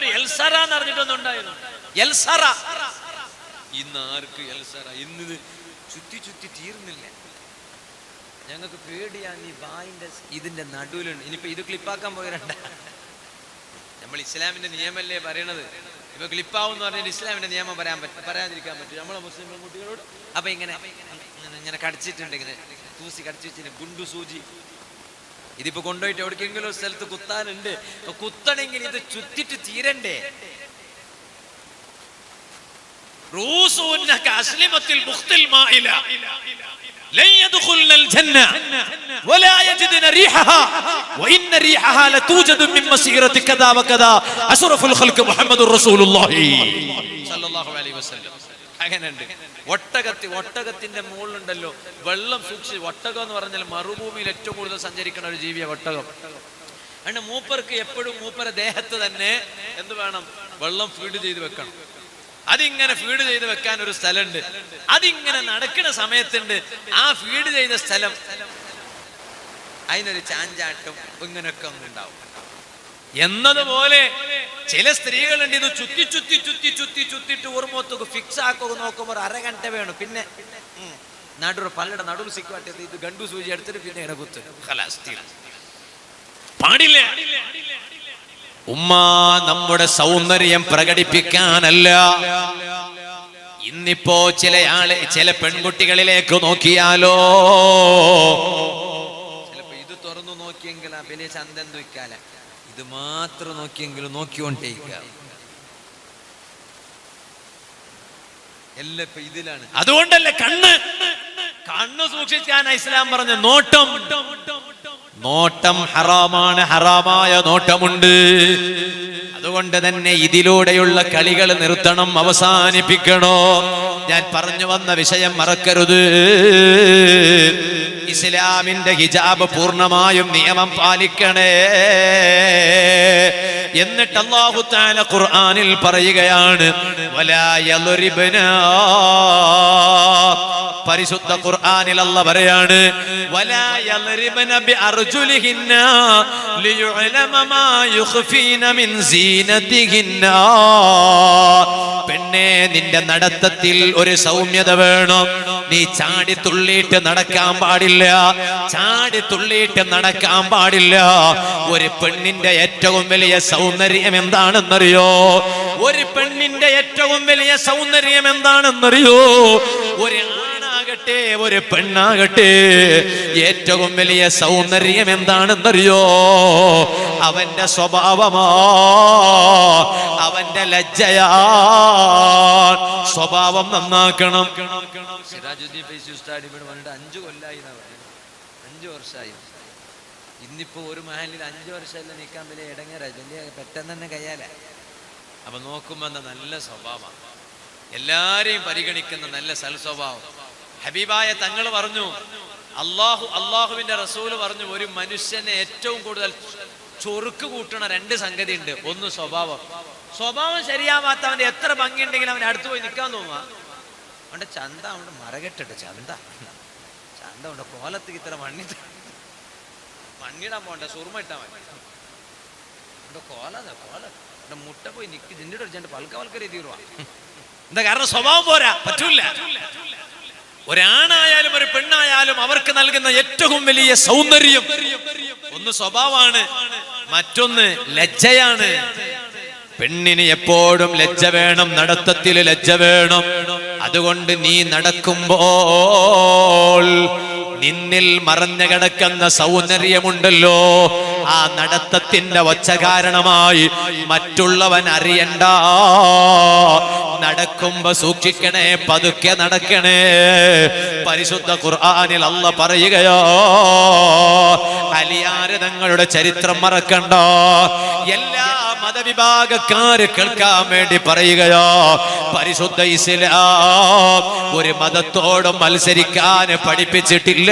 പണ്ടൊരു എൽസറ എന്ന് പറഞ്ഞിട്ടൊന്നും ഉണ്ടായിരുന്നു. എൽസറ. ഇന്ന് ആർക്ക് എൽസറ? ഇന്ന് ചുറ്റി ചുറ്റി തീർന്നില്ല? ഞങ്ങൾക്ക് പേടിയാണ് ഈ വായിന്റെ ഇതിന്റെ നടുവിലുണ്ട്. ഇനിയിപ്പോ ഇത് ക്ലിപ്പാക്കാൻ പോയിരണ്ട നമ്മൾ ഇസ്ലാമിന്റെ നിയമല്ലേ പറയണത്. ഇപ്പൊ ക്ലിപ്പാവും എന്ന് പറഞ്ഞാൽ ഇസ്ലാമിന്റെ നിയമം പറയാൻ പറ്റും പറയാതിരിക്കാൻ പറ്റും. നമ്മളെ മുസ്ലിം കുട്ടികളോട്. അപ്പൊ ഇങ്ങനെ ഇങ്ങനെ കടിച്ചിട്ടുണ്ട് ഇങ്ങനെ. തൂസി കടിച്ചു വെച്ചിട്ട് ഗുണ്ടു സൂചി. ഇതിപ്പോ കൊണ്ടുപോയിട്ട് എവിടേക്കെങ്കിലും സ്ഥലത്ത് കുത്താനുണ്ട്. കുത്തണെങ്കിൽ ഇത് ചുറ്റിട്ട് തീരണ്ടേ? അഷറഫുൽ മുഹമ്മദുർ റസൂലുള്ളാഹി. സ്വല്ലല്ലാഹു അലൈഹി വസല്ലം. അങ്ങനെയുണ്ട്. ഒട്ടകത്തി ഒട്ടകത്തിന്റെ മുകളിലുണ്ടല്ലോ. വെള്ളം സൂക്ഷിച്ച് ഒട്ടകം എന്ന് പറഞ്ഞാൽ മറുഭൂമിയിൽ ഏറ്റവും കൂടുതൽ സഞ്ചരിക്കുന്ന ഒരു ജീവിയാണ് ഒട്ടകം. അതുകൊണ്ട് മൂപ്പർക്ക് എപ്പോഴും മൂപ്പര ദേഹത്ത് തന്നെ എന്ത് വേണം? വെള്ളം ഫീഡ് ചെയ്ത് വെക്കണം. അതിങ്ങനെ ഫീഡ് ചെയ്ത് വെക്കാൻ ഒരു സ്ഥലമുണ്ട്. അതിങ്ങനെ നടക്കുന്ന സമയത്തുണ്ട്. ആ ഫീഡ് ചെയ്ത സ്ഥലം അതിനൊരു ചാഞ്ചാട്ടം ഇങ്ങനെയൊക്കെ ഒന്നുണ്ടാവും. എന്നതുപോലെ ചില സ്ത്രീകളുണ്ട് ഇത് ചുറ്റി ചുറ്റി ചുറ്റി ചുറ്റി ചുറ്റിട്ട് ഓർമ്മത്തൊക്കെ ഫിക്സ് ആക്കുക നോക്കുമ്പോൾ ഒരു അരഗണ്ട വേണം. പിന്നെ നടുവ് പല്ലട നടുവ് സിക്കുവാട്ടിയത് ഇത് ഗണ്ടു സൂചി എടുത്തിട്ട് പിന്നെ ഇങ്ങനെ കുത്ത്. ഖലാസ് തീർന്നു. പാടില്ല? ഉമ്മ നമ്മുടെ സൗന്ദര്യം പ്രകടിപ്പിക്കാനല്ല. ഇന്നിപ്പോ ചില ആളെ ചില പെൺകുട്ടികളിലേക്ക് നോക്കിയാലോ? ചിലപ്പോ ഇത് തുറന്നു നോക്കിയെങ്കിൽ അഭിനയ ചന്തം വെക്കാല ഇത് മാത്രം നോക്കിയെങ്കിലും നോക്കിക്കൊണ്ടേക്ക എല്ലാം ഇതിലാണ്. അതുകൊണ്ടല്ലേ കണ്ണ്? കണ്ണ് സൂക്ഷിക്കാൻ ഇസ്ലാം പറഞ്ഞു നോട്ടം. നോട്ടം ഹറാമാണ് ഹറാമായ നോട്ടമുണ്ട്. അതുകൊണ്ട് തന്നെ ഇതിലൂടെയുള്ള കളികൾ നിർത്തണം അവസാനിപ്പിക്കണോ? ഞാൻ പറഞ്ഞു വന്ന വിഷയം മറക്കരുത്. ഇസ്ലാമിന്റെ ഹിജാബ് പൂർണമായും നിയമം പാലിക്കണേ. എന്നിട്ട് അല്ലാഹു തആല ഖുർആനിൽ പറയുകയാണ് വലാ യദ്രിബ്നാ പരിശുദ്ധ ഖുർആനിൽ അല്ല പറയാണ് മാ മിൻ സീനതിഹിന്ന പെണ്ണേ നിന്റെ നടത്തത്തിൽ ഒരു സൗമ്യത വേണം. നീ ചാടി തുള്ളിയിട്ട് നടക്കാൻ പാടില്ല. ചാടി തുള്ളിയിട്ട് നടക്കാൻ പാടില്ല. ഒരു പെണ്ണിന്റെ ഏറ്റവും വലിയ സൗന്ദര്യം എന്താണെന്നറിയോ? ഒരു പെണ്ണിന്റെ ഏറ്റവും വലിയ സൗന്ദര്യം എന്താണെന്നറിയോ? ഒരു ആണാകട്ടെ ഒരു പെണ്ണാകട്ടെ. ഏറ്റവും വലിയ സൗന്ദര്യം എന്താണെന്നറിയോ? അവന്റെ സ്വഭാവമാ അവന്റെ ലജ്ജയാ. സ്വഭാവം നന്നാക്കണം. അഞ്ചു കൊല്ലായി അഞ്ചു വർഷമായി. ഇന്നിപ്പോ ഒരു മഹലിൽ അഞ്ചു വർഷമല്ല നിൽക്കാൻ വലിയ ഇടങ്ങേറായി വലിയ പെട്ടെന്ന് തന്നെ കയ്യാല. അപ്പൊ നോക്കുമ്പോ നല്ല സ്വഭാവമാണ് എല്ലാരെയും പരിഗണിക്കുന്ന നല്ല സൽ സ്വഭാവം ഹബീബായ തങ്ങൾ പറഞ്ഞു അള്ളാഹു അള്ളാഹുവിന്റെ റസൂൽ പറഞ്ഞു ഒരു മനുഷ്യനെ ഏറ്റവും കൂടുതൽ ചൊറുക്ക് കൂട്ടണ രണ്ട് സംഗതി ഉണ്ട് ഒന്ന് സ്വഭാവം. സ്വഭാവം ശരിയാവാത്തവന്റെ എത്ര ഭംഗിയുണ്ടെങ്കിലും അവൻ അടുത്ത് പോയി നിൽക്കാൻ തോന്നുക അവന്റെ ചന്ത അവന്റെ മരകെട്ടിട്ട് ചന്ത. ചന്ത അവന്റെ കോലത്ത് ഇത്ര മണ്ണി മണ്ണിടാൻ പോണ്ട സുറുമ ഇട്ടാ മതി. അവന്റെ കോല കോല. അവന്റെ മുട്ട പോയി നിക്ക് നിന്നിട്ട് പൽക്ക പൽക്ക രീതിയുവാ എന്താ കാരണം? സ്വഭാവം പോരാ. പറ്റൂല. ഒരാണായാലും ഒരു പെണ്ണായാലും അവർക്ക് നൽകുന്ന ഏറ്റവും വലിയ സൗന്ദര്യം. ഒന്ന് സ്വഭാവമാണ് മറ്റൊന്ന് ലജ്ജയാണ്. പെണ്ണിന് എപ്പോഴും ലജ്ജ വേണം നടത്തത്തിൽ ലജ്ജ വേണം. അതുകൊണ്ട് നീ നടക്കുമ്പോൾ നിന്നിൽ മറഞ്ഞു കിടക്കുന്ന സൗന്ദര്യമുണ്ടല്ലോ. ആ നടത്തത്തിന്റെ ഒച്ച കാരണമായി മറ്റുള്ളവൻ അറിയണ്ട. നടക്കുമ്പോ സൂക്ഷിക്കണേ പതുക്കെ നടക്കണേ. പരിശുദ്ധ ഖുർആാനിൽ അല്ല പറയുകയോ അലിയാരതങ്ങളുടെ ചരിത്രം മറക്കണ്ടോ. എല്ലാ മതവിഭാഗക്കാര് കേൾക്കാൻ വേണ്ടി പറയുകയോ. പരിശുദ്ധ ഇസ്ലാം ഒരു മതത്തോടും മത്സരിക്കാൻ പഠിപ്പിച്ചിട്ടില്ല.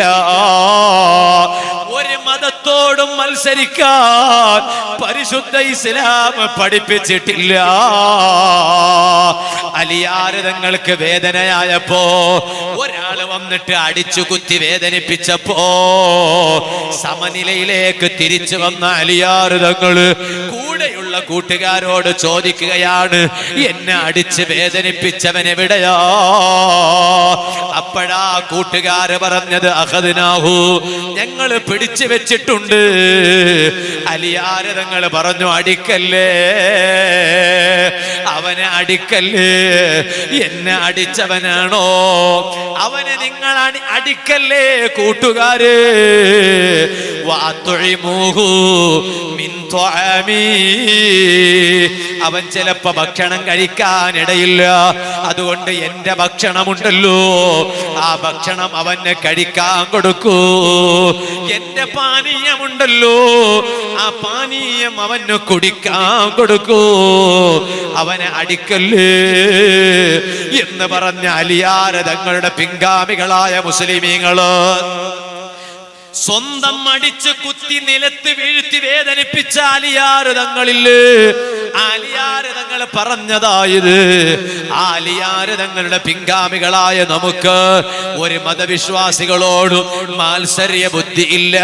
ഒരു മതത്തോടും മത്സരിക്കാൻ പരിശുദ്ധ ഇസ്ലാം പഠിപ്പിച്ചിട്ടില്ല. അലിയാരതങ്ങൾക്ക് വേദനയായപ്പോ ഒരാൾ വന്നിട്ട് അടിച്ചു കുത്തി വേദനിപ്പിച്ചപ്പോ സമനിലയിലേക്ക് തിരിച്ചു വന്ന അലിയാറ് തങ്ങൾ കൂടെയുള്ള കൂട്ടുകാരോട് ചോദിക്കുകയാണ് എന്നെ അടിച്ച് വേദനിപ്പിച്ചവൻ എവിടെയോ? അപ്പോഴാ കൂട്ടുകാര് പറഞ്ഞത് അഹദിനാഹു ഞങ്ങൾ പിടിച്ചു വെച്ചിട്ടുണ്ട്. അലിയാര് തങ്ങൾ പറഞ്ഞു അടിക്കല്ലേ അവനെ അടിക്കല്ലേ എന്നെ അടിച്ചവനാണോ? അവനെ നിങ്ങൾ അടിക്കല്ലേ കൂട്ടുകാര്? വാത്തൊഴിമൂഹു മിൻ ത്വഅമീ. അവൻ ചിലപ്പോ ഭക്ഷണം കഴിക്കാനിടയില്ല. അതുകൊണ്ട് എന്റെ ഭക്ഷണമുണ്ടല്ലോ. ആ ഭക്ഷണം അവന് കഴിക്കാൻ കൊടുക്കൂ. എന്റെ പാനീയമുണ്ടല്ലോ. ആ പാനീയം അവന് കുടിക്കാൻ കൊടുക്കൂ. അവനെ അടിക്കല്ലേ? എന്ന് പറഞ്ഞ അലിയാര തങ്ങളുടെ പിൻഗാമികളായ മുസ്ലിമീങ്ങൾ. സ്വന്തം അടിച്ച് കുത്തി നിലത്ത് വീഴ്ത്തി വേദനിപ്പിച്ച അലിയാരതങ്ങളില്ലേ ആലിയാരതങ്ങൾ പറഞ്ഞതായത് ആലിയാരതങ്ങളുടെ പിൻഗാമികളായ നമുക്ക് ഒരു മതവിശ്വാസികളോടും മാത്സര്യ ബുദ്ധി ഇല്ല.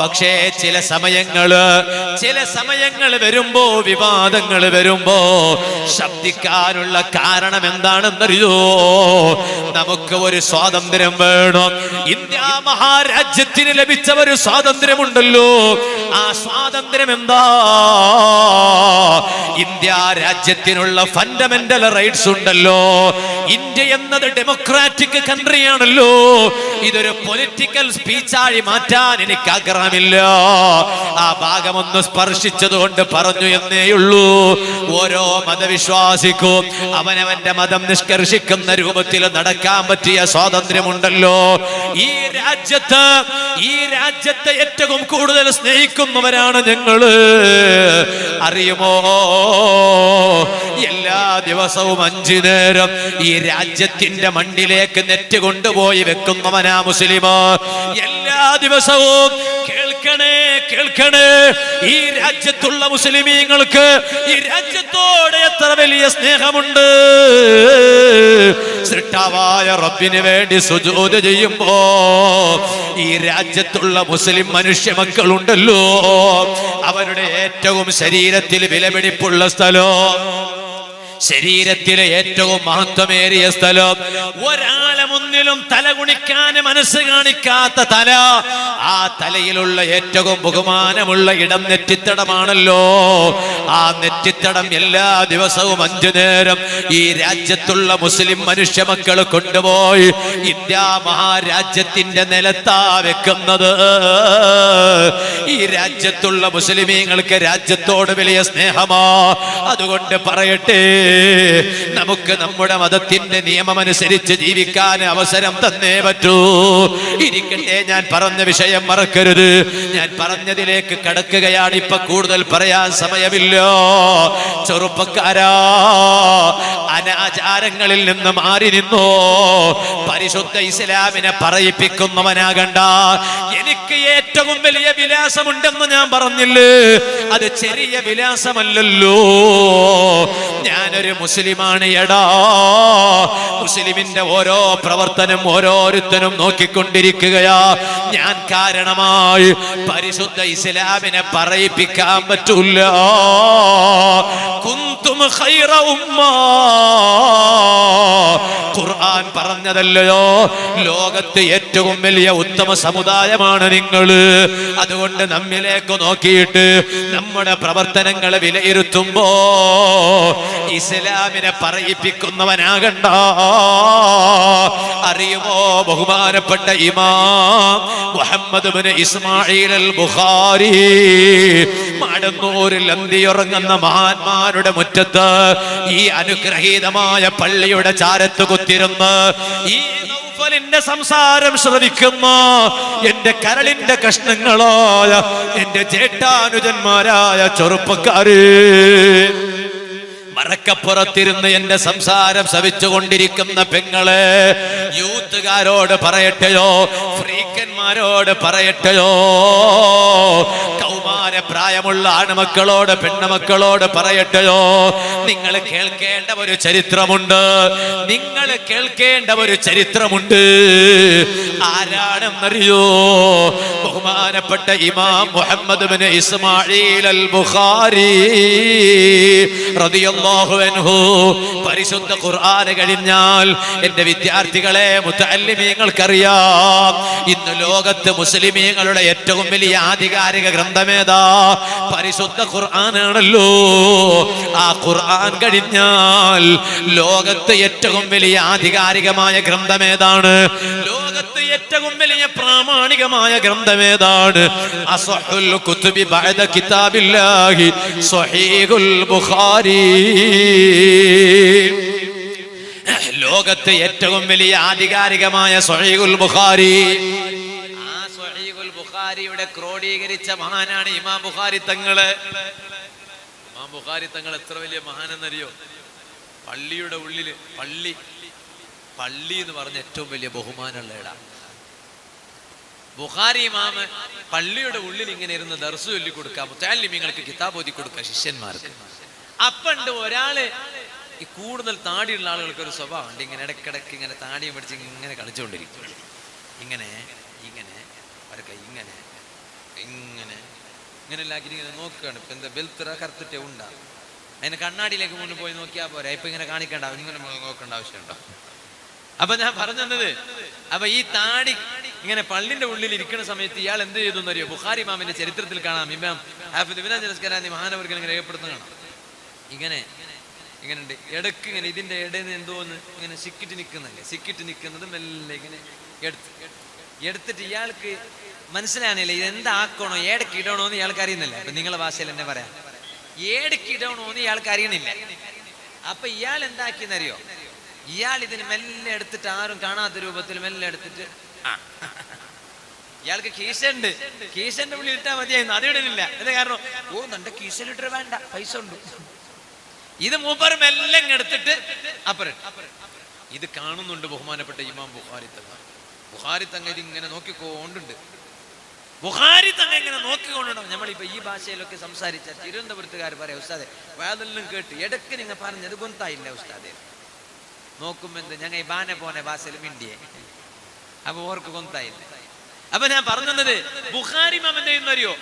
പക്ഷേ ചില സമയങ്ങൾ ചില സമയങ്ങൾ വരുമ്പോ വിവാദങ്ങൾ വരുമ്പോ ശബ്ദിക്കാനുള്ള കാരണം എന്താണെന്നറിയോ നമുക്ക് ഒരു സ്വാതന്ത്ര്യം വേണം. ഇന്ത്യ മഹാരാജ്യത്തിന് ലഭിച്ച ഒരു സ്വാതന്ത്ര്യമുണ്ടല്ലോ. ആ സ്വാതന്ത്ര്യം എന്താ ഇന്ത്യ രാജ്യത്തിനുള്ള ഫണ്ടമെന്റൽ റൈറ്റ്സ് ഉണ്ടല്ലോ. ഇന്ത്യ എന്നത് ഡെമോക്രാറ്റിക് കൺട്രിയാണല്ലോ ഇതൊരു പൊളിറ്റിക്കൽ സ്പീച്ചായി മാറ്റാൻ എനിക്ക് ആഗ്രഹമില്ല ആ ഭാഗമൊന്ന് സ്പർശിച്ചത് കൊണ്ട് പറഞ്ഞു എന്നേയുള്ളൂ ഓരോ മതവിശ്വാസിക്കും അവനവന്റെ മതം നിഷ്കർഷിക്കുന്ന രൂപത്തിൽ നടക്കാൻ പറ്റിയ സ്വാതന്ത്ര്യമുണ്ടല്ലോ. ഈ രാജ്യത്ത് ഈ രാജ്യത്തെ ഏറ്റവും കൂടുതൽ സ്നേഹിക്കുന്നവരാണ് ഞങ്ങൾ അറിയുമോ? എല്ലാ ദിവസവും അഞ്ചു നേരം ഈ രാജ്യത്തിന്റെ മണ്ണിലേക്ക് നെറ്റ് കൊണ്ടുപോയി വെക്കുന്നവനാ മുസ്ലിമോ. എല്ലാ ദിവസവും കേൾക്കണേ കേൾക്കണേ. ഈ രാജ്യത്തുള്ള മുസ്ലിമീങ്ങൾക്ക് ഈ രാജ്യത്തോട് എത്ര വലിയ സ്നേഹമുണ്ട്. സൃഷ്ടാവായ റബ്ബിന് വേണ്ടി സുജോത ചെയ്യുമ്പോ ഈ രാജ്യത്തുള്ള മുസ്ലിം മനുഷ്യ മക്കളുണ്ടല്ലോ അവരുടെ ഏറ്റവും ശരീരത്തിൽ വിലപിടിപ്പുള്ള സ്ഥലം ശരീരത്തിലെ ഏറ്റവും മഹത്വമേറിയ സ്ഥലം ഒരാളെ മുന്നിലും തല കുണിക്കാൻ മനസ്സ് കാണിക്കാത്ത തല ആ തലയിലുള്ള ഏറ്റവും ബഹുമാനമുള്ള ഇടം നെറ്റിത്തടമാണല്ലോ. ആ നെറ്റിത്തടം എല്ലാ ദിവസവും അഞ്ചു നേരം ഈ രാജ്യത്തുള്ള മുസ്ലിം മനുഷ്യ മക്കൾ കൊണ്ടുപോയി ഇന്ത്യ മഹാരാജ്യത്തിന്റെ നിലത്താ വെക്കുന്നത്. ഈ രാജ്യത്തുള്ള മുസ്ലിമീങ്ങൾക്ക് രാജ്യത്തോട് വലിയ സ്നേഹമാ. അതുകൊണ്ട് പറയട്ടെ നമുക്ക് നമ്മുടെ മതത്തിന്റെ നിയമമനുസരിച്ച് ജീവിക്കാൻ അവസരം തന്നേ പറ്റൂ. ഇരിക്കട്ടെ ഞാൻ പറഞ്ഞ വിഷയം മറക്കരുത്. ഞാൻ പറഞ്ഞതിലേക്ക് കടക്കുകയാണ് ഇപ്പൊ കൂടുതൽ പറയാൻ സമയമില്ല. ചെറുപ്പക്കാരാ അനാചാരങ്ങളിൽ നിന്ന് മാറി നിന്നോ. പരിശുദ്ധ ഇസ്ലാമിനെ പറയിപ്പിക്കുന്നവനാകണ്ട. എനിക്ക് ഏറ്റവും വലിയ വിലാസമുണ്ടെന്ന് ഞാൻ പറഞ്ഞില്ലേ? അത് ചെറിയ വിലാസമല്ലല്ലോ. ഞാനൊരു മുസ്ലിമാണ് എടാ. മുസ്ലിമിന്റെ ഓരോ പ്രവർത്തനം ഓരോരുത്തരും നോക്കിക്കൊണ്ടിരിക്കുകയാ. ഞാൻ കാരണമായി പരിശുദ്ധ ഇസ്ലാമിനെ പറയിപ്പിക്കാൻ പറ്റൂല കുന്തും ഖൈറ ഉമ്മ. ഖുർആൻ പറഞ്ഞതല്ലയോ? ലോകത്ത് ഏറ്റവും വലിയ ഉത്തമ സമുദായമാണ് നിങ്ങൾ അതുകൊണ്ട് നമ്മിലേക്ക് നോക്കിയിട്ട് നമ്മുടെ പ്രവർത്തനങ്ങൾ വിലയിരുത്തുമ്പോ ഇസ്ലാമിനെ പറയിപ്പിക്കുന്നവനാകണ്ട. അറിയുമോ ബഹുമാനപ്പെട്ട Imam Muhammad Ismail al Bukhari മടന്നൂരിൽ അന്തിയുറങ്ങുന്ന മഹാന്മാരുടെ മുറ്റത്ത് ഈ അനുഗ്രഹീതമായ പള്ളിയുടെ ചാരത്ത് കുത്തിരുന്ന് ഈ നൗഫലിന്റെ സംസാരം ശ്രവിക്കുന്ന. എന്റെ കരളിന്റെ കഷ്ണങ്ങളായ എന്റെ ചേട്ടാനുജന്മാരായ ചെറുപ്പക്കാര് മറക്കപ്പുറത്തിരുന്ന് എന്റെ സംസാരം ശവിച്ചുകൊണ്ടിരിക്കുന്ന പെങ്ങളെ യൂത്തുകാരോട് പറയട്ടെയോ ഫ്രീക്കന്മാരോട് പറയട്ടെയോ? കൗമാര പ്രായമുള്ള ആണുമക്കളോട് പെണ്ണുമക്കളോട് പറയട്ടെയോ? നിങ്ങൾ കേൾക്കേണ്ട ഒരു ചരിത്രമുണ്ട്. നിങ്ങൾ കേൾക്കേണ്ട ഒരു ചരിത്രമുണ്ട്. ആരാണെന്നറിയോ? ബഹുമാനപ്പെട്ട Imam Muhammad bin Ismail al Bukhari പരിശുദ്ധ ഖുർആൻ കഴിഞ്ഞാൽ എന്റെ വിദ്യാർത്ഥികളെ മുത്തല്ലിമീങ്ങൾക്കറിയാം ഇന്ന് ലോകത്ത് മുസ്ലിമീങ്ങളുടെ ഏറ്റവും വലിയ ആധികാരിക ഗ്രന്ഥമേതാ? പരിശുദ്ധ ഖുർആനാണല്ലോ. ആ ഖുർആൻ കഴിഞ്ഞാൽ ലോകത്ത് ഏറ്റവും വലിയ ആധികാരികമായ ഗ്രന്ഥമേതാണ്? ലോകത്ത് ഏറ്റവും വലിയ പ്രാമാണികമായ ഗ്രന്ഥമേതാണ് ഏതാണ്? ബഅദ കിതാബില്ലാഹി സ്വഹീഹുൽ ബുഖാരി. ലോകത്തെ ഏറ്റവും വലിയ ആധികാരികമായ സ്വഹീഹുൽ ബുഖാരി. ആ സ്വഹീഹുൽ ബുഖാരിയുടെ ക്രോഡീകരിച്ച മഹാനാണ് ഇമാം ബുഖാരി തങ്ങൾ. ഇമാം ബുഖാരി തങ്ങൾ എത്ര വലിയ മഹാനെന്നറിയോ? പള്ളിയുടെ ഉള്ളിൽ പള്ളി പള്ളി എന്ന് പറഞ്ഞ ഏറ്റവും വലിയ ബഹുമാനമുള്ള ഇട. ബുഖാരി ഇമാമ് പള്ളിയുടെ ഉള്ളിൽ ഇങ്ങനെ ഇരുന്ന് ദർശു ചൊല്ലി കൊടുക്കാം. മുത്താലിമിങ്ങൾക്ക് കിതാബ് ഓതി കൊടുക്കുക ശിഷ്യന്മാർക്ക്. അപ്പണ്ട് ഒരാൾ ഈ കൂടുതൽ താടിയുള്ള ആളുകൾക്ക് ഒരു സ്വഭാവം ഉണ്ട് ഇങ്ങനെ ഇടയ്ക്കിടയ്ക്ക് ഇങ്ങനെ താടിയും പിടിച്ച് ഇങ്ങനെ കളിച്ചുകൊണ്ടിരിക്കും. ഇങ്ങനെ ഇങ്ങനെ അവരൊക്കെ ഇങ്ങനെ ഇങ്ങനെ ഇങ്ങനെ ഇങ്ങനെ നോക്കുകയാണ്. ഇപ്പൊ എന്താ ബെൽത്തിറ കറുത്തിട്ടേ ഉണ്ടാ. അതിന് കണ്ണാടിയിലേക്ക് മുന്നിൽ പോയി നോക്കിയാൽ പോരാ. ഇപ്പൊ ഇങ്ങനെ കാണിക്കേണ്ട ഇങ്ങനെ നോക്കേണ്ട ആവശ്യമുണ്ടോ? അപ്പൊ ഞാൻ പറഞ്ഞു തന്നത് അപ്പൊ ഈ താടി ഇങ്ങനെ പള്ളിന്റെ ഉള്ളിൽ ഇരിക്കുന്ന സമയത്ത് ഇയാൾ എന്ത് ചെയ്തു എന്നറിയോ? ബുഖാരി മാമിന്റെ ചരിത്രത്തിൽ കാണാം. ഇമാം ഹാഫിദ് ഇബിനാ ജലസ്കരാനി മഹാനവർഗൻ ഇങ്ങനെ രേഖപ്പെടുത്തുന്ന കാണാം. ഇങ്ങനെ ഇങ്ങനെ ഉണ്ട് ഇടയ്ക്ക് ഇങ്ങനെ ഇതിന്റെ ഇടയിൽ നിന്ന് എന്തോന്ന് ഇങ്ങനെ സിക്കിട്ട് നിൽക്കുന്നല്ലേ? സിക്കിട്ട് നിൽക്കുന്നത് മെല്ലെ ഇങ്ങനെ എടുത്ത്. എടുത്തിട്ട് ഇയാൾക്ക് മനസ്സിലാണില്ല ഇത് എന്താക്കണോ? ഏടക്ക് ഇടണോ എന്ന് ഇയാൾക്ക് അറിയുന്നില്ല. അപ്പൊ നിങ്ങളെ ഭാഷയിൽ എന്നെ പറയാം. ഏടക്ക് ഇടണോ എന്ന് ഇയാൾക്ക് അറിയണില്ല. അപ്പൊ ഇയാൾ എന്താക്കിയെന്നറിയോ? ഇയാൾ ഇതിന് മെല്ലെ എടുത്തിട്ട് ആരും കാണാത്ത രൂപത്തിൽ മെല്ലെ എടുത്തിട്ട് ആ. ഇയാൾക്ക് കീശുണ്ട് കീശന്റെ ഉള്ളിൽ ഇട്ടാ മതിയായിരുന്നു. അത് ഇടലില്ല. എന്താ കാരണം? ഓ നിന്റെ കീശലിട്ട് വേണ്ട. പൈസ ഉണ്ട്. ഇത് മൂപ്പർ മെല്ലെ എടുത്തിട്ട് അപ്പുറം ഇത് കാണുന്നുണ്ട് ബഹുമാനപ്പെട്ട ഇമാം ബുഹാരി തങ്ങ ബുഹാരി തങ്ങ ഇത് ഇങ്ങനെ നോക്കിക്കൊണ്ടുണ്ട്. ബുഖാരി തങ്ങ ഇങ്ങനെ നോക്കിക്കൊണ്ടുണ്ടാവും നമ്മളിപ്പോ ഈ ഭാഷയിലൊക്കെ സംസാരിച്ച തിരുവനന്തപുരത്തുകാർ പറയാം ഉസ്താദെ വേദലിനും കേട്ട് ഇടയ്ക്ക് നിങ്ങൾ പറഞ്ഞത് ഗൊന്തായില്ല ഉസ്താദെ. നോക്കുമ്പോ ഞങ്ങൾ ഈ ബാന പോനെ ഭാഷയിൽ മിണ്ടിയെ. അപ്പൊ ഓർക്ക് ഗൊന്തായില്ല. അപ്പൊ ഞാൻ പറഞ്ഞു പറഞ്ഞത് ബുഖാരി മാം എന്ത് ചെയ്യുന്നറിയോ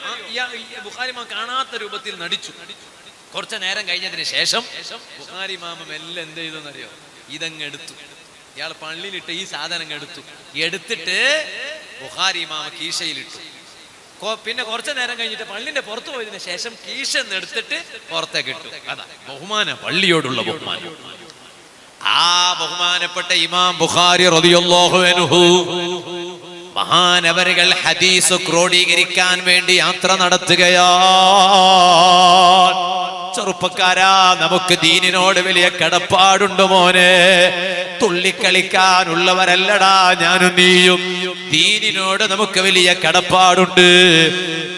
ബുഖാരി മാം കാണാത്ത രൂപത്തിൽ നടിച്ചു. കുറച്ച് നേരം കഴിഞ്ഞതിന് ശേഷം ബുഖാരി മാമം എല്ലാം എന്ത് ചെയ്തെന്നറിയോ ഇതങ്ങ് എടുത്തു. ഇയാൾ പള്ളിയിലിട്ട് ഈ സാധനം എടുത്തു. എടുത്തിട്ട് ബുഖാരി മാമ കീശയിലിട്ടു. പിന്നെ കുറച്ചു നേരം കഴിഞ്ഞിട്ട് പള്ളിന്റെ പുറത്തു പോയതിന് ശേഷം കീശ എടുത്തിട്ട് പുറത്തേക്ക് ഇട്ടു. അതാ ബഹുമാന പള്ളിയോടുള്ള ബഹുമാനം. ആ ബഹുമാനപ്പെട്ട ഇമാം ബുഖാരി റളിയല്ലാഹു അൻഹു മഹാനവരുകൾ ഹദീസ് ക്രോഡീകരിക്കാൻ വേണ്ടി യാത്ര നടത്തുകയാ ചെറുപ്പക്കാരാ നമുക്ക് ദീനിനോട് വലിയ കടപ്പാടുണ്ട് മോനെ. തുള്ളിക്കളിക്കാനുള്ളവരല്ലടാ ഞാനും നീയും. ദീനിനോട് നമുക്ക് വലിയ കടപ്പാടുണ്ട്.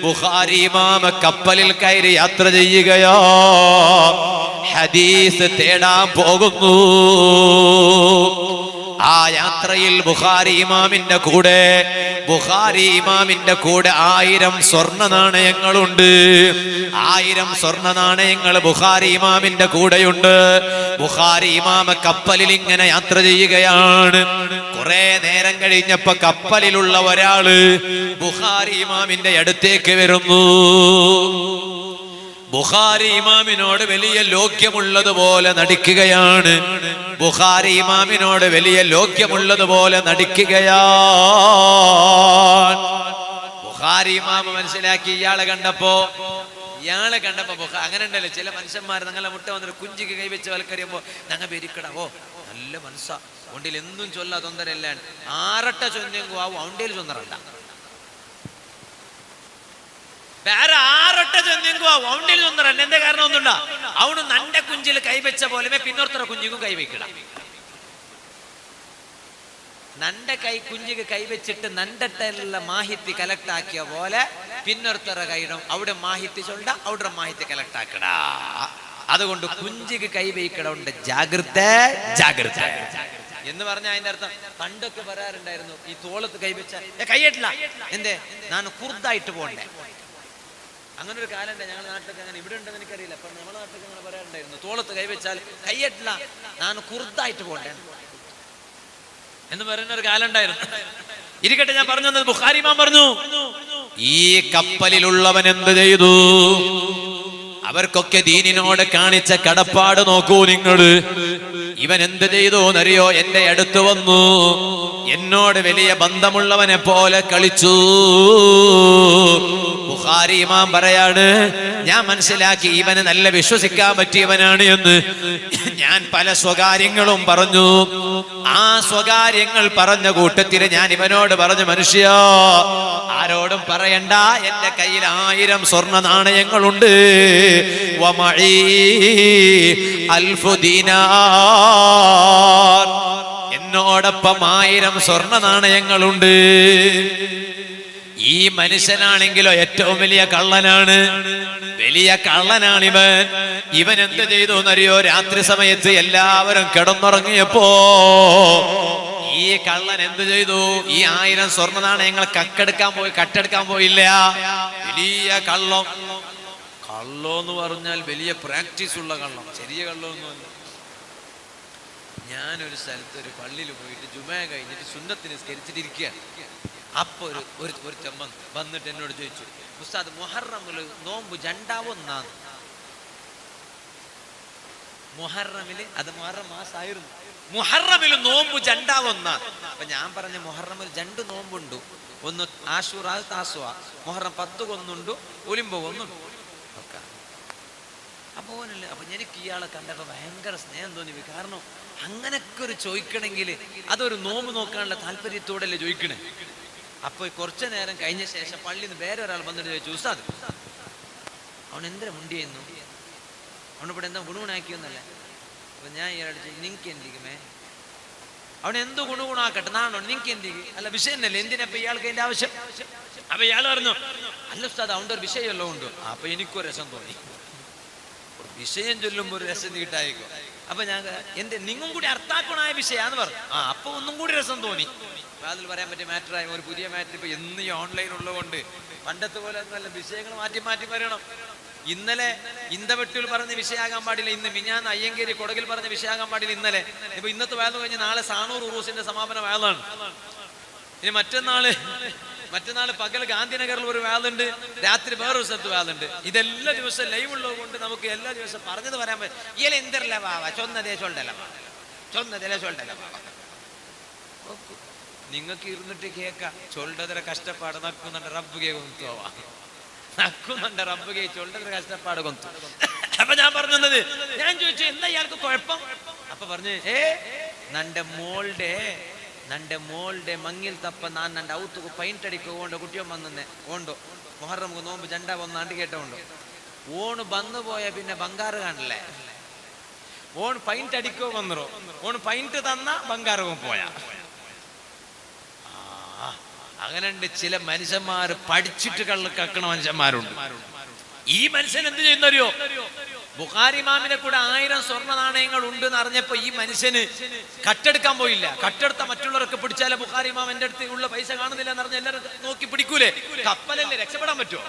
ബുഖാരി ഇമാമ കപ്പലിൽ കയറി യാത്ര ചെയ്യുകയോ. ഹദീസ് തേടാൻ പോകുന്നു. ആ യാത്രയിൽ ബുഹാരി ഇമാമിന്റെ കൂടെ ബുഖാരി ഇമാമിന്റെ കൂടെ ആയിരം സ്വർണ നാണയങ്ങളുണ്ട്. ആയിരം സ്വർണ നാണയങ്ങൾ ബുഹാരി ഇമാമിന്റെ കൂടെയുണ്ട്. ബുഹാരി ഇമാമ കപ്പലിൽ ഇങ്ങനെ യാത്ര ചെയ്യുകയാണ്. കുറെ നേരം കഴിഞ്ഞപ്പോ കപ്പലിലുള്ള ഒരാൾ ബുഹാരി ഇമാമിന്റെ അടുത്തേക്ക് വരുന്നു. ബുഖാരി ഇമാമിനോട് വലിയ ലോക്യമുള്ളതുപോലെ നടിക്കുകയാണ്. ബുഖാരി ഇമാമിനോട് വലിയ ലോക്യമുള്ളതുപോലെ നടിക്കുകയാണ്. ബുഖാരി ഇമാമ മനസ്സിലാക്കി ഇയാളെ കണ്ടപ്പോ ഇയാളെ കണ്ടപ്പോ അങ്ങനെ ഉണ്ടല്ലോ ചില മനുഷ്യന്മാർ നിങ്ങളെ മുട്ട വന്നിട്ട് കുഞ്ചിക്ക് കൈവച്ച് വൽക്കരിയുമ്പോ ഞങ്ങൾ പെരിക്കടവോ നല്ല മനസ്സാ ഒണ്ടിൽ എന്തും ചൊല്ലാ തൊന്തരല്ലാണ് ആറട്ട ചൊന്നെങ്കു ആവും അവണ്ടിയിൽ ചൊന്നറണ്ട. വേറെ ആറൊട്ട ചെന്നെങ്കുവാ ഔണ്ടിൽ ചൊന്നറണ്ട എന്താ കാരണം ഒന്നുണ്ട അവണ് നന്റെ കുഞ്ചിൽ കൈവച്ച പോലെ പിന്നോർത്തറ കുഞ്ഞിക്കും കൈവയ്ക്കട നന്റെ കൈ കുഞ്ഞിക്ക് കൈവച്ചിട്ട് നണ്ടട്ടുള്ള മാഹിത്തി കലക്ട് ആക്കിയ പോലെ പിന്നൊരുത്തറ കൈയിടും. അവിടെ മാഹിത്തി ചൊണ്ട അവിടെ മാഹിത്തി കലക്ട് ആക്കട അതുകൊണ്ട് കുഞ്ചിക്ക് കൈവയ്ക്കട ഉണ്ട്. ജാഗ്രത ജാഗ്രത. എന്ന് പറഞ്ഞ അതിന്റെ അർത്ഥം. പണ്ടൊക്കെ പറയാറുണ്ടായിരുന്നു ഈ തോളത്ത് കൈവച്ച "ഏ, കൈയിട്ടില്ല എന്തേ? ഞാൻ കുർദായിട്ട് പോണ്ടേ. അങ്ങനെ ഒരു കാലുണ്ട് ഞങ്ങളുടെ നാട്ടിലൊക്കെ അങ്ങനെ. ഇവിടെ ഉണ്ടെന്ന് എനിക്കറിയില്ല. അപ്പൊ നമ്മുടെ നാട്ടിലൊക്കെ അങ്ങനെ പറയാറുണ്ടായിരുന്നു. തോളത്ത് കൈവച്ചാൽ കൈയിട്ടില്ല ഞാൻ കുർദായിട്ട് പോകണ്ടേ. എന്ന് പറയുന്ന ഒരു കാലം ഉണ്ടായിരുന്നു. ഇരിക്കട്ടെ ഞാൻ പറഞ്ഞു തന്നത് ബുഖാരിമാൻ പറഞ്ഞു. ഈ കപ്പലിലുള്ളവൻ എന്ത് ചെയ്തു? അവർക്കൊക്കെ ദീനിനോട് കാണിച്ച കടപ്പാട് നോക്കൂ നിങ്ങൾ. ഇവൻ എന്ത് ചെയ്തു എന്നറിയോ എന്റെ അടുത്ത് വന്നു. എന്നോട് വലിയ ബന്ധമുള്ളവനെ പോലെ കളിച്ചു. ബുഖാരി ഇമാം പറയാണ് ഞാൻ മനസ്സിലാക്കി ഇവന് നല്ല വിശ്വസിക്കാൻ പറ്റിയവനാണ് എന്ന്. ഞാൻ പല സ്വകാര്യങ്ങളും പറഞ്ഞു. ആ സ്വകാര്യങ്ങൾ പറഞ്ഞ കൂട്ടത്തിൽ ഞാൻ ഇവനോട് പറഞ്ഞു മനുഷ്യ ആരോടും പറയണ്ട. എന്റെ കയ്യിൽ ആയിരം സ്വർണ നാണയങ്ങളുണ്ട്. അൽഫുദീനാ. എന്നോടൊപ്പം ആയിരം സ്വർണ നാണയങ്ങളുണ്ട്. ഈ മനുഷ്യനാണെങ്കിലോ ഏറ്റവും വലിയ കള്ളനാണ്. വലിയ കള്ളനാണ് ഇവൻ ഇവൻ എന്ത് ചെയ്തു എന്നറിയോ? രാത്രി സമയത്ത് എല്ലാവരും കിടന്നുറങ്ങിയപ്പോ ഈ കള്ളൻ എന്ത് ചെയ്തു? ഈ ആയിരം സ്വർണ നാണയങ്ങൾ കക്കെടുക്കാൻ പോയി കട്ടെടുക്കാൻ പോയില്ല. വലിയ കള്ളം. കള്ളോ എന്ന് പറഞ്ഞാൽ വലിയ പ്രാക്ടീസ് ഉള്ള കള്ളം. ചെറിയ കള്ളമൊന്നുമല്ല ഞാനൊരു സ്ഥലത്ത് ഒരു പള്ളിയിൽ പോയിട്ട് ജുമ കഴിഞ്ഞിട്ട് സുന്നത്തിന് സ്കരിച്ചിട്ടിരിക്കുകയാണ് അപ്പൊ ഒരു ഒരു ഒരു ചെമ്മൻ വന്നിട്ട് എന്നോട് ചോദിച്ചു ഉസ്താദ് മുഹറമിൽ നോമ്പ് ജണ്ടാവൊന്നാന്ന് മുഹറമിൽ അത് മുഹറം മാസമായിരുന്നു മുഹറമിൽ നോമ്പ് ജണ്ടാവൊന്നാണ് അപ്പൊ ഞാൻ പറഞ്ഞ മുഹറമിൽ രണ്ട് നോമ്പുണ്ട്. ഒന്ന് ആശുറാ താസുവ. മുഹറം പത്ത് കൊന്നുണ്ട് ഒലിമ്പ ഒന്നുണ്ട് അപ്പൊ ഓനല്ലേ അപ്പൊ എനിക്ക് ഇയാളെ കണ്ടപ്പോ ഭയങ്കര സ്നേഹം തോന്നി. കാരണം അങ്ങനൊക്കെ ഒരു ചോദിക്കണമെങ്കിൽ അതൊരു നോമ്പ് നോക്കാനുള്ള താല്പര്യത്തോടല്ലേ ചോദിക്കണേ? അപ്പൊ കുറച്ചു നേരം കഴിഞ്ഞ ശേഷം പള്ളിയിൽ നിന്ന് വേറെ ഒരാൾ വന്നിട്ട് ചോദിച്ചു ഉസ്താദ് അവൻ എന്തിനാ മുണ്ടി ചെയ്യുന്നു? അവനിവിടെ എന്താ ഗുണഗുണാക്കിയെന്നല്ലേ അപ്പൊ ഞാൻ ചോദിച്ചു നിനക്ക് എന്തിക്കുമേ അവൻ എന്ത് ഗുണഗുണാക്കട്ടെ? നാണോ? നിങ്ങൾക്ക് എന്തിക്ക് അല്ല വിഷയം എന്തിനാ എന്തിനപ്പൊ ഇയാൾക്ക് എന്റെ ആവശ്യം? അപ്പൊ ഇയാൾ പറഞ്ഞു അല്ല ഉസ്താദ് അവന്റെ ഒരു വിഷയമല്ലോ ഉണ്ട് അപ്പൊ എനിക്കൊരു രസം തോന്നി. വിഷയം ചൊല്ലുമ്പോൾ ഒരു രസം നീട്ടായിക്കോ. അപ്പൊ ഞാൻ എന്റെ നിങ്ങും കൂടി അർത്ഥാക്കണായ വിഷയാന്ന് പറഞ്ഞു. ആ അപ്പൊ ഒന്നും കൂടി രസം തോന്നി. അതിൽ പറയാൻ പറ്റിയ മാറ്റർ ആയി ഒരു പുതിയ മാറ്റർ ഇപ്പൊ എന്ന് ഈ ഓൺലൈൻ ഉള്ളതുകൊണ്ട് പണ്ടത്തെ പോലെ ഒന്നുമല്ല വിഷയങ്ങൾ മാറ്റി മാറ്റി വരണം ഇന്നലെ ഇന്തവെട്ടിൽ പറഞ്ഞ വിഷയാകാൻ പാടില്ല. ഇന്ന് മിഞ്ഞാന്ന് അയ്യങ്കേരി കൊടകിൽ പറഞ്ഞ വിഷയാകാൻ പാടില്ല ഇന്നലെ. ഇപ്പൊ ഇന്നത്തെ വേല കഴിഞ്ഞ് നാളെ സാണൂർ ഉറൂസിന്റെ സമാപന വേളാണ് ഇനി മറ്റന്നാൾ മറ്റന്നാൾ പകൽ ഗാന്ധിനഗറിൽ ഒരു വേളുണ്ട് രാത്രി വേറൊരു സ്ഥലത്ത് വേളുണ്ട്. ഇതെല്ലാ ദിവസം ലൈവ് ഉള്ളത് കൊണ്ട് നമുക്ക് എല്ലാ ദിവസവും പറഞ്ഞത് വരാൻ പറ്റും ഇയാൾ എന്തല്ല വാവ ചൊന്നതേ ചൊണ്ടല്ല വാവ ചൊന്നതേ ചൊല്ലല്ല വാവ നിങ്ങൾക്ക് ഇരുന്നിട്ട് കേൾക്കാം ചൊല്ലതര കഷ്ടപ്പാട് നക്കുന്നുണ്ട് റബ്ബുകെ കൊന്തോവാ നക്കുന്നുണ്ട് റബ്ബ് കേ ചൊല്ലതര കഷ്ടപ്പാട് കൊന്തു അപ്പൊ ഞാൻ പറഞ്ഞു തന്നത് ഞാൻ ചോദിച്ചു എന്താ ഇയാൾക്ക് കുഴപ്പം? അപ്പൊ പറഞ്ഞു ഏ നന്റെ മോളുടെ നന്റെ മോളുടെ മങ്ങിൽ തപ്പ നാൻ നന്റെ ഔത്തുക്ക് പൈന്റ് അടിക്കൊണ്ടോ കുട്ടിയോ വന്നെ ഓണ്ടോ മുഹറമുക്ക് നോമ്പ് ജണ്ട വന്നാണ്ട് കേട്ടോണ്ടോ ഓണ് വന്നു പോയ പിന്നെ ബംഗാറ് കാണില്ലേ? ഓൺ പൈന്റ് അടിക്കോ വന്നറോ? ഓൺ പൈന്റ് തന്ന ബംഗാറവും പോയാ. അങ്ങനെ ചില മനുഷ്യന്മാർ പഠിച്ചിട്ട് കള്ള് കക്കണ മനുഷ്യന്മാരുണ്ട്. ഈ മനുഷ്യൻ എന്ത് ചെയ്യുന്നറിയോ? ബുഖാരി മാമിനെ കൂടെ ആയിരം സ്വർണ നാണയങ്ങൾ ഉണ്ട് എന്ന് അറിഞ്ഞപ്പോ ഈ മനുഷ്യന് കട്ടെടുക്കാൻ പോയില്ല. കട്ടെടുത്ത മറ്റുള്ളവരൊക്കെ പിടിച്ചാലേ ബുഖാരി മാം എന്റെ അടുത്ത് ഉള്ള പൈസ കാണുന്നില്ല എന്ന് പറഞ്ഞ എല്ലാവരും നോക്കി പിടിക്കൂലേ? കപ്പലല്ലേ രക്ഷപ്പെടാൻ പറ്റുമോ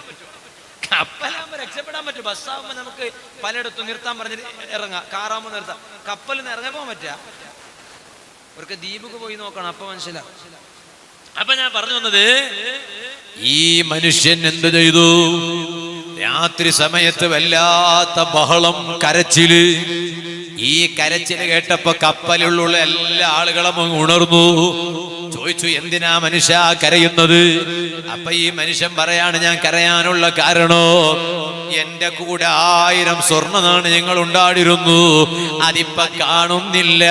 കപ്പലാകുമ്പോ രക്ഷപ്പെടാൻ പറ്റും? ബസ്സാകുമ്പോ നമുക്ക് പലയിടത്തും നിർത്താൻ പറഞ്ഞിട്ട് ഇറങ്ങാം. കാറാകുമ്പോ നിർത്താം. കപ്പലിൽ നിന്ന് ഇറങ്ങാൻ പോകാൻ അവർക്ക് ദ്വീപുക്ക് പോയി നോക്കണം. അപ്പൊ മനസ്സിലാവും അപ്പൊ ഞാൻ പറഞ്ഞു വന്നത് ഈ മനുഷ്യൻ എന്ത് ചെയ്തു? രാത്രി സമയത്ത് വല്ലാത്ത ബഹളം കരച്ചിൽ. ഈ കരച്ചിൽ കേട്ടപ്പോ കപ്പലിലുള്ള എല്ലാ ആളുകളും ഉണർന്നു. ചോദിച്ചു എന്തിനാ മനുഷ്യ കരയുന്നത്? അപ്പൊ ഈ മനുഷ്യൻ പറയാണ് ഞാൻ കരയാനുള്ള കാരണോ? എന്റെ കൂടെ ആയിരം സ്വർണനാണ് ഞങ്ങൾ ഉണ്ടാടിരുന്നു. അതിപ്പ കാണുന്നില്ല.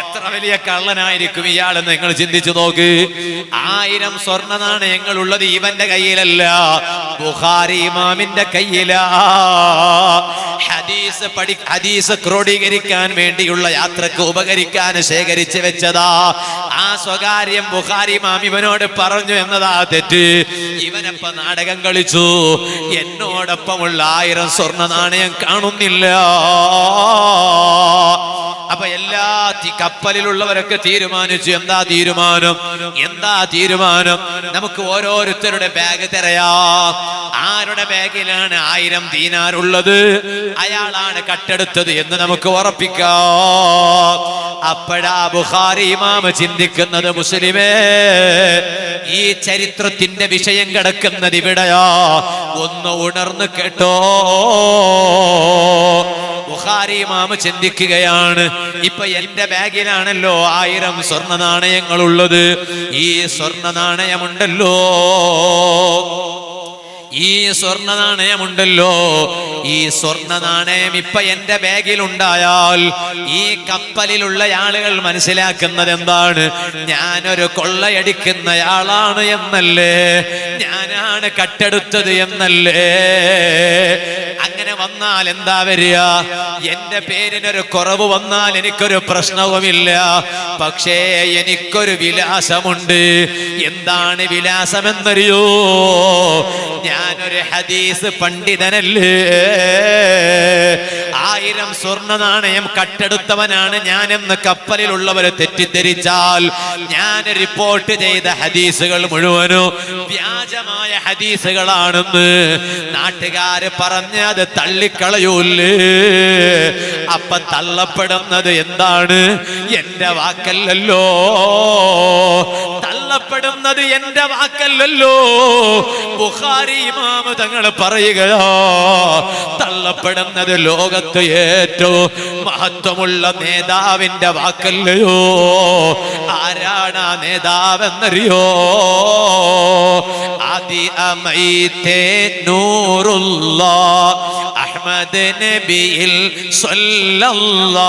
എത്ര വലിയ കള്ളനായിരിക്കും ഇയാൾ നിങ്ങൾ ചിന്തിച്ചു നോക്ക്. ആയിരം സ്വർണനാണ് ഞങ്ങൾ ഉള്ളത് ഇവന്റെ കയ്യിലല്ല ബുഹാരി ഇമാമിന്റെ കയ്യിലാ. ഹദീസ് പഠി ഹദീസ് ക്രോഡീകരിക്കാൻ വേണ്ടിയുള്ള യാത്രയ്ക്ക് ഉപകരിക്കാൻ ശേഖരിച്ചു വെച്ചതാ. ആ സ്വകാര്യം ബുഖാരി മാം ഇവനോട് പറഞ്ഞു എന്നതാ തെറ്റ്. ഇവനപ്പ നാടകം കളിച്ചു. എന്നോടൊപ്പമുള്ള ആയിരം സ്വർണ നാണയം കാണുന്നില്ല. അപ്പൊ എല്ലാ കപ്പലിലുള്ളവരൊക്കെ തീരുമാനിച്ചു. എന്താ തീരുമാനം? എന്താ തീരുമാനം? നമുക്ക് ഓരോരുത്തരുടെ ബാഗ് തിരയാ. ആരുടെ ബാഗിലാണ് ആയിരം ദീനാറുള്ളത് അയാളാണ് കട്ടെടുത്തത് എന്ന് നമുക്ക് ഉറപ്പിക്കാം. അപ്പോഴാ ബുഹാരി ഇമാമ ചിന്തിക്കുന്നത് മുസ്ലിമേ ഈ ചരിത്രത്തിന്റെ വിഷയം കിടക്കുന്നത് ഇവിടെയാ. ഒന്ന് ഉണർന്ന് കേട്ടോ. ബുഹാരി ഇമാമ ചിന്തിക്കുകയാണ് ഇപ്പൊ എന്റെ ബാഗിലാണല്ലോ ആയിരം സ്വർണ നാണയങ്ങളുള്ളത്. ഈ സ്വർണ നാണയമുണ്ടല്ലോ. ഈ സ്വർണ നാണയമുണ്ടല്ലോ. ഈ സ്വർണ നാണയം ഇപ്പൊ എന്റെ ബാഗിൽ ഉണ്ടായാൽ ഈ കപ്പലിലുള്ള ആളുകൾ മനസ്സിലാക്കുന്നത് എന്താണ്? ഞാനൊരു കൊള്ളയടിക്കുന്നയാളാണ് എന്നല്ലേ? ഞാനാണ് കട്ടെടുത്തത് എന്നല്ലേ? വന്നാൽ എന്താ വരിക? എന്റെ പേരിനൊരു കുറവ് വന്നാൽ എനിക്കൊരു പ്രശ്നവുമില്ല. പക്ഷേ എനിക്കൊരു വിലാസമുണ്ട്. എന്താണ് വിലാസമെന്നറിയോ? ഞാനൊരു ഹദീസ് പണ്ഡിതനല്ലേ. ആയിരം സ്വർണ നാണയം കട്ടെടുത്തവനാണ് ഞാനെന്ന് കപ്പലിലുള്ളവരെ തെറ്റിദ്ധരിച്ചാൽ ഞാൻ റിപ്പോർട്ട് ചെയ്ത ഹദീസുകൾ മുഴുവനും വ്യാജമായ ഹദീസുകളാണെന്ന് നാട്ടുകാര് പറഞ്ഞ് അത് തള്ളിക്കളയൂല്ലേ? അപ്പൊ തള്ളപ്പെടുന്നത് എന്താണ്? എന്റെ വാക്കല്ലല്ലോ. തള്ളപ്പെടുന്നത് എന്റെ വാക്കല്ലല്ലോ. ബുഹാരി ഇമാമ തങ്ങൾ പറയുകയോ തള്ളപ്പെടുന്നത് ലോകത്ത് ഏറ്റവും മഹത്വമുള്ള നേതാവിന്റെ വാക്കല്ലയോ? ആരാണ് ആ നേതാവെന്നറിയോ? ആദി അമൈത്തേ നൂറുള്ള അഹമ്മദ് നബിയിൽ സ്വല്ലല്ലാ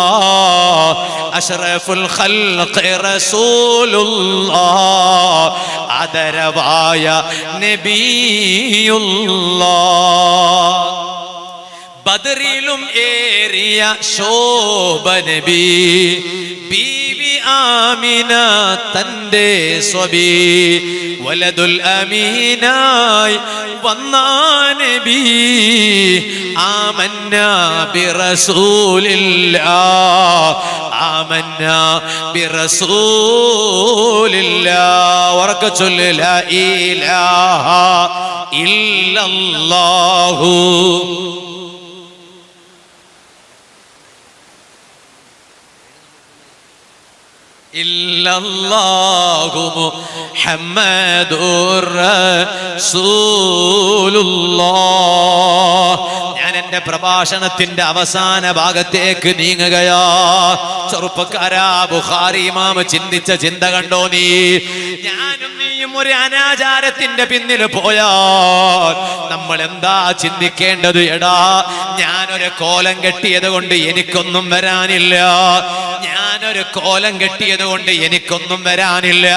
അഷ്റഫുൽ ഖൽഖ് റസൂലുള്ളാ ആദരവായ നബിയുള്ളാ ബദറിലും ഏറിയ ശോഭനബി ബീവി ആമിന തന്റെ സ്വബി. വലതുൽ അമീനായി വന്നാനബി ആമന്ന ബിറസൂലില്ലാ. ആമന്ന ബിറസൂലില്ലാ. ഉറക്കെ ചൊല്ല് ലാ ഇലാഹ ഇല്ലല്ലാഹു. ഇല്ലല്ലാഹു മുഹമ്മദുർ റസൂലുള്ളാഹ് ഞാൻ എന്റെ പ്രഭാഷണത്തിന്റെ അവസാന ഭാഗത്തേക്ക് നീങ്ങുകയാ. ചെറുപ്പക്കാരാ ബുഖാരി മാമ ചിന്തിച്ച ചിന്ത കണ്ടോ നീ? ഞാനും നീയും ഒരു അനാചാരത്തിന്റെ പിന്നിൽ പോയാൽ നമ്മൾ എന്താ ചിന്തിക്കേണ്ടത് എടാ? ഞാനൊരു കോലം കെട്ടിയത് കൊണ്ട് എനിക്കൊന്നും വരാനില്ല. ഞാനൊരു കോലം കെട്ടിയത് കൊണ്ട് എനിക്കൊന്നും വരാനില്ല.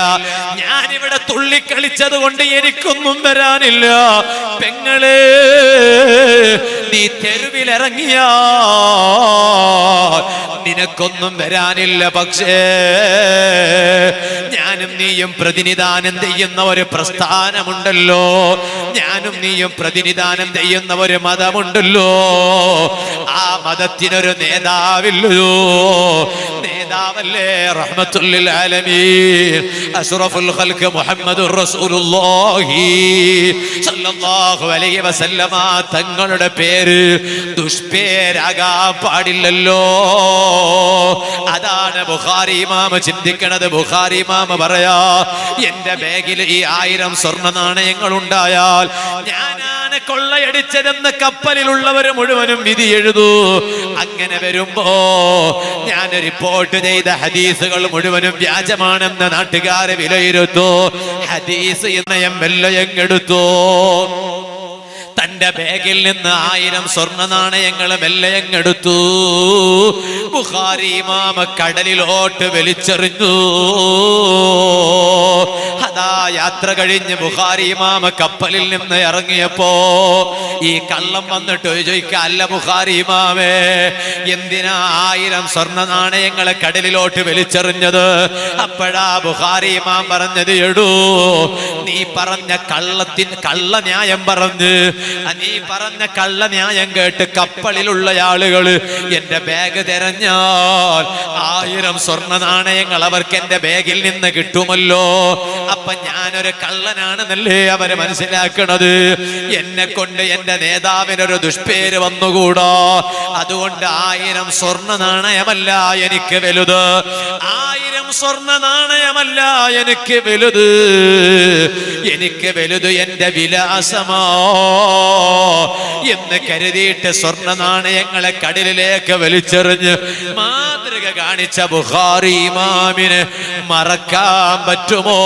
ഞാനിവിടെ തുള്ളിക്കളിച്ചത് കൊണ്ട് എനിക്കൊന്നും വരാനില്ല. പെങ്ങൾ നീ തെരുവിലിറങ്ങിയ നിനക്കൊന്നും വരാനില്ല പക്ഷേ ഞാനും നീയും പ്രതിനിധാനം ചെയ്യുന്ന ഒരു പ്രസ്ഥാനമുണ്ടല്ലോ. ഞാനും നീയും പ്രതിനിധാനം ചെയ്യുന്ന ഒരു മതമുണ്ടല്ലോ. ആ മതത്തിനൊരു നേതാവില്ലയോ? നേതാവല്ലേ? റഹ്മത്തുല്ലിൽ ആലമീൻ. അഷ്റഫുൽ ഖൽഖ് മുഹമ്മദുർ റസൂലുള്ളാഹി സല്ലല്ലാഹു അലൈഹി വസല്ലമ. തങ്ങളുടെ പേര് ദുഷ്പേരാകാൻ പാടില്ലല്ലോ. അതാണ് ബുഖാരി ഇമാമ. ചിന്തിക്കണത് ബുഖാരി ഇമാമ പറയാ എന്റെ ബാഗിൽ ഈ ആയിരം സ്വർണ നാണയങ്ങൾ ഉണ്ടായാൽ ഞാനാണ് കൊള്ളയടിച്ചതെന്ന് കപ്പലിലുള്ളവർ മുഴുവനും വിധി എഴുതൂ. അങ്ങനെ വരുമ്പോ ഞാൻ റിപ്പോർട്ട് ചെയ്ത ഹദീസുകൾ മുഴുവനും വ്യാജമാണെന്ന് നാട്ടുകാരെ വിലയിരുത്തൂ. ഹദീസ് എന്നയം വെല്ലയങ്ങെടുത്തു തന്റെ ബാഗിൽ നിന്ന് ആയിരം സ്വർണ നാണയങ്ങൾ മെല്ലയങ്ങെടുത്തു ബുഖാരി മാമ കടലിലോട്ട് വലിച്ചെറിഞ്ഞു. അതാ യാത്ര കഴിഞ്ഞ് ബുഖാരി മാമ കപ്പലിൽ നിന്ന് ഇറങ്ങിയപ്പോ ഈ കള്ളം വന്നിട്ട് ചോദിക്ക അല്ല ബുഖാരി ഇമാമേ എന്തിനാ ആയിരം സ്വർണ നാണയങ്ങളെ കടലിലോട്ട് വലിച്ചെറിഞ്ഞത്? അപ്പോഴാ ബുഖാരി ഇമാം പറഞ്ഞത് എടൂ നീ പറഞ്ഞ കള്ളത്തിൻ കള്ള ന്യായം പറഞ്ഞ് നീ പറഞ്ഞ കള്ള ന്യായം കേട്ട് കപ്പലിലുള്ള ആളുകൾ എന്റെ ബാഗ് തെരഞ്ഞാൽ ആയിരം സ്വർണ നാണയങ്ങൾ അവർക്ക് എന്റെ ബാഗിൽ നിന്ന് കിട്ടുമല്ലോ. അപ്പൊ ഞാനൊരു കള്ളനാണെന്നല്ലേ അവർ മനസ്സിലാക്കണത്? എന്നെ കൊണ്ട് എന്റെ നേതാവിനൊരു ദുഷ്പേര് വന്നുകൂടോ? അതുകൊണ്ട് ആയിരം സ്വർണ നാണയമല്ല എനിക്ക് വലുത്. ആയിരം സ്വർണ നാണയമല്ല എനിക്ക് വലുത്. എനിക്ക് വലുത് എന്റെ വിലാസമോ. എന്ന് കരുതിയിട്ട് സ്വർണ നാണയങ്ങളെ കടലിലേക്ക് വലിച്ചെറിഞ്ഞ് മാതൃക കാണിച്ച ബുഹാറി ഇമാമിന് മറക്കാൻ പറ്റുമോ?